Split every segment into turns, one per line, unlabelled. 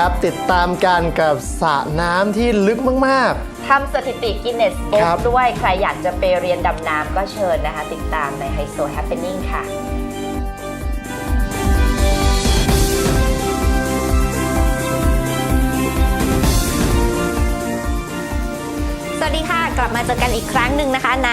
ครับ ติดตามกันกับสระน้ำที่ลึกมาก
ทำสถิติกินเนสบุ๊
ค
ก
รับ
ด้วยใครอยากจะไปเรียนดำน้ำก็เชิญนะคะ ติดตามในไฮโซ Happening ค่ะส กลับมาเจอกันอีกครั้งหนึ่งนะคะใน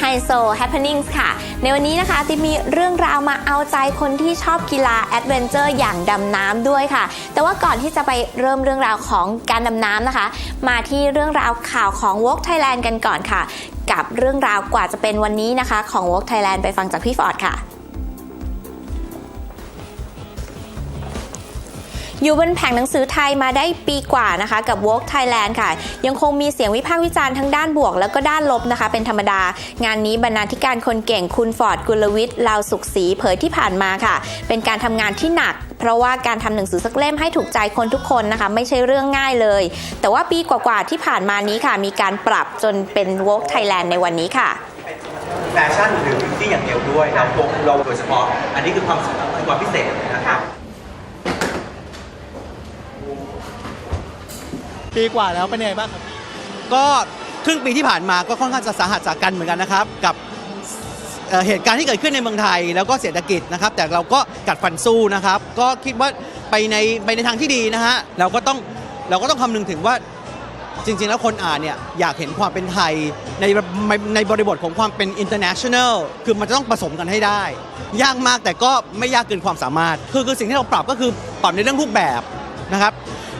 h i s o Happenings ค่ะ ในวันนี้นะคะที่มีเรื่องราวมาเอาใจคนที่ชอบกีฬาแอดเวนเจอร์อย่างดำน้ำด้วยค่ะ แต่ว่าก่อนที่จะไปเริ่มเรื่องราวของการดำน้ำนะคะ มาที่เรื่องราวข่าวของ Walk Thailand กันก่อนค่ะ กับเรื่องราวกว่าจะเป็นวันนี้นะคะ ของ Walk Thailand ไปฟังจากพี่ฟอร์ดค่ะ อยู่บนแผงหนังสือไทยมาได้ปีกว่านะคะ กับ Walk Thailand ค่ะ ยังคงมีเสียงวิพากษ์วิจารณ์ทั้งด้านบวก แล้วก็ด้านลบนะคะ เป็นธรรมดา งานนี้บรรณาธิการคนเก่งคุณฟอร์ดกุลวิทย์ลาวสุขศรีเผยที่ผ่านมาค่ะ เป็นการทำงานที่หนักเพราะว่าการทำหนังสือสักเล่มให้ถูกใจคนทุกคนนะคะ ไม่ใช่เรื่องง่ายเลย แต่ว่าปีกว่าๆที่ผ่านมานี้ค่ะ มีการปรับจนเป็น Walk Thailand ในวันนี้ค่ะ
แฟชั่นหรือบิวตี้อย่างเดียวด้วยเราโฟกัสเราโดยเฉพาะ อันนี้คือความคือความพิเศษนะครับ
ปีกว่าแล้วเป็นยังไงบ้างครับ
ก็ครึ่งปีที่ผ่านมาก็ค่อนข้างจะสาหัสจากกันเหมือนกันนะครับ กับเอ่อเหตุการณ์ที่เกิดขึ้นในเมืองไทย แล้วก็เศรษฐกิจนะครับ แต่เราก็กัดฟันสู้นะครับ ก็คิดว่าไปในไปในทางที่ดีนะฮะเราก็ต้องเราก็ต้องคำนึงถึงว่าจริง ๆ แล้วคนอ่านเนี่ยอยากเห็นความเป็นไทยในในในบริบทของความเป็น international คือมันจะต้องผสมกันให้ได้ ยากมากแต่ก็ไม่ยากเกินความสามารถคือคือสิ่งที่เราปรับก็คือปรับในเรื่องรูปแบบ นะครับ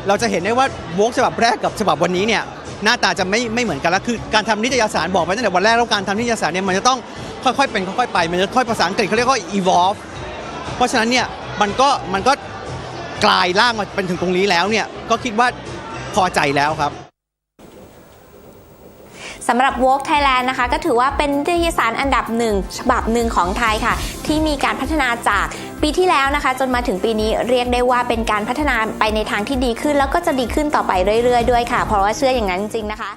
เราจะเห็นได้ว่าโวกฉบับแรกกับฉบับวันนี้เนี่ยหน้าตาจะไม่ไม่เหมือนกันแล้วคือการทำนิตยสารบอกไปตั้งแต่วันแรกแล้วการทำนิตยสารเนี่ยมันจะต้องค่อยๆเป็นค่อยๆไปมันจะค่อยภาษาอังกฤษเขาเรียกว่า evolve เพราะฉะนั้นเนี่ยมันก็มันก็กลายร่างมาเป็นถึงตรงนี้แล้วเนี่ยก็คิดว่าพอใจแล้วครับ
สำหรับ Walk Thailand นะคะ ก็ถือว่าเป็นนิตยสารอันดับหนึ่งฉบับหนึ่งของไทยค่ะ ที่มีการพัฒนาจากปีที่แล้วนะคะ จนมาถึงปีนี้เรียกได้ว่าเป็นการพัฒนาไปในทางที่ดีขึ้น แล้วก็จะดีขึ้นต่อไปเรื่อยๆด้วยค่ะ เพราะว่าเชื่ออย่างนั้นจริงๆนะคะ